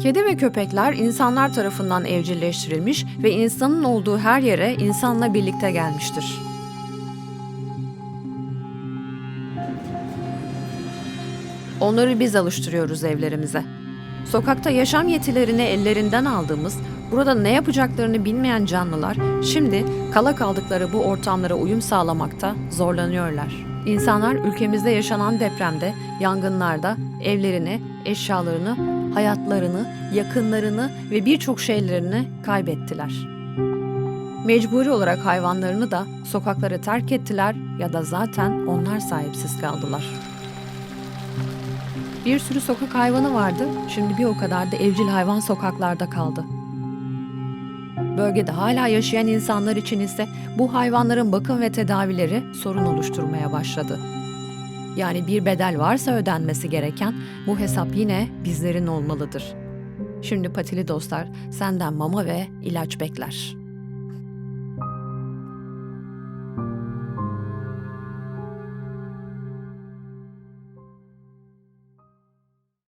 Kedi ve köpekler insanlar tarafından evcilleştirilmiş ve insanın olduğu her yere insanla birlikte gelmiştir. Onları biz alıştırıyoruz evlerimize. Sokakta yaşam yetilerini ellerinden aldığımız, burada ne yapacaklarını bilmeyen canlılar şimdi kala kaldıkları bu ortamlara uyum sağlamakta zorlanıyorlar. İnsanlar ülkemizde yaşanan depremde, yangınlarda evlerini, eşyalarını, hayatlarını, yakınlarını ve birçok şeylerini kaybettiler. Mecburi olarak hayvanlarını da sokaklara terk ettiler ya da zaten onlar sahipsiz kaldılar. Bir sürü sokak hayvanı vardı, şimdi bir o kadar da evcil hayvan sokaklarda kaldı. Bölgede hala yaşayan insanlar için ise bu hayvanların bakım ve tedavileri sorun oluşturmaya başladı. Yani bir bedel varsa ödenmesi gereken bu hesap yine bizlerin olmalıdır. Şimdi patili dostlar senden mama ve ilaç bekler.